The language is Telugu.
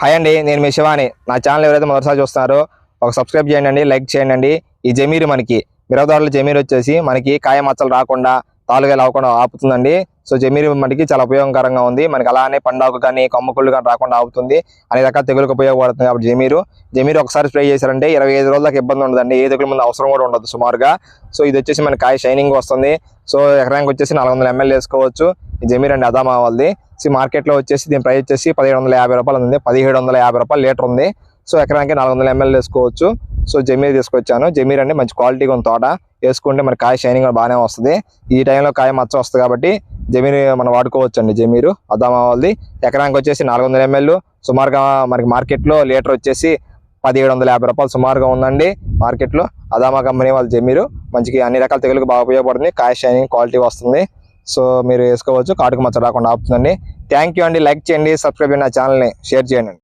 హాయ్ అండి నేను మీ శివాని. నా ఛానల్ ఎవరైతే మొదటిసారి చూస్తున్నారో ఒక సబ్స్క్రైబ్ చేయండి లైక్ చేయండి. ఈ జమీరు మనకి మిరపదారుల జమీరు వచ్చేసి మనకి కాయ మచ్చలు రాకుండా తాలుగా అవ్వకుండా ఆపుతుందండి. సో జమీరు మనకి చాలా ఉపయోగకరంగా ఉంది. మనకి అలానే పండాకు కానీ కొమ్మకుళ్ళు కానీ రాకుండా ఆపుతుంది. అనే రకాల తెగులకు ఉపయోగపడుతుంది కాబట్టి జమీరు. జమీరు ఒకసారి స్ప్రే చేశారంటే ఇరవై ఐదు రోజులకు ఇబ్బంది ఉండదండి. ఏ తెగులు ముందు అవసరం కూడా ఉండదు సుమారుగా. సో ఇది వచ్చేసి మన కాయ షైనింగ్ వస్తుంది. సో ఎకరానికి వచ్చేసి నాలుగు వందల ఎంఎల్ వేసుకోవచ్చు. ఈ జమీర్ అండి అదామా వాళ్ళది. సో మార్కెట్లో వచ్చేసి దీని ప్రైస్ వచ్చేసి పదిహేడు వందల యాభై రూపాయలు ఉంది. పదిహేడు వందల యాభై రూపాయలు లీటర్ ఉంది. సో ఎకరానికి నాలుగు వందల ఎంఎల్ వేసుకోవచ్చు. సో జమీర్ తీసుకొచ్చాను. జమీర్ అండి మంచి క్వాలిటీగా ఉంది తోట. వేసుకుంటే మరి కాయ షైనింగ్ కూడా బాగానే వస్తుంది. ఈ టైంలో కాయ మచ్చ వస్తుంది కాబట్టి జమీర్ మనం వాడుకోవచ్చు అండి జమీరు. అదామా వాళ్ళది ఎకరానికి వచ్చేసి నాలుగు వందల ఎంఎల్ సుమారుగా మనకి మార్కెట్లో లీటర్ వచ్చేసి పదిహేడు వందల యాభై రూపాయలు సుమారుగా ఉందండి మార్కెట్లో అదామా కంపెనీ వాళ్ళ జమీరు. మంచిగా అన్ని రకాల తెగులకు బాగా ఉపయోగపడుతుంది. కాయ షైనింగ్ క్వాలిటీ వస్తుంది. సో మీరు వేసుకోవచ్చు. కాటుకు మచ్చ రాకుండా ఆపుతుందండి. థ్యాంక్ యూ అండి. లైక్ చేయండి. సబ్స్క్రైబ్ చేయండి. నా ఛానల్ని షేర్ చేయండి.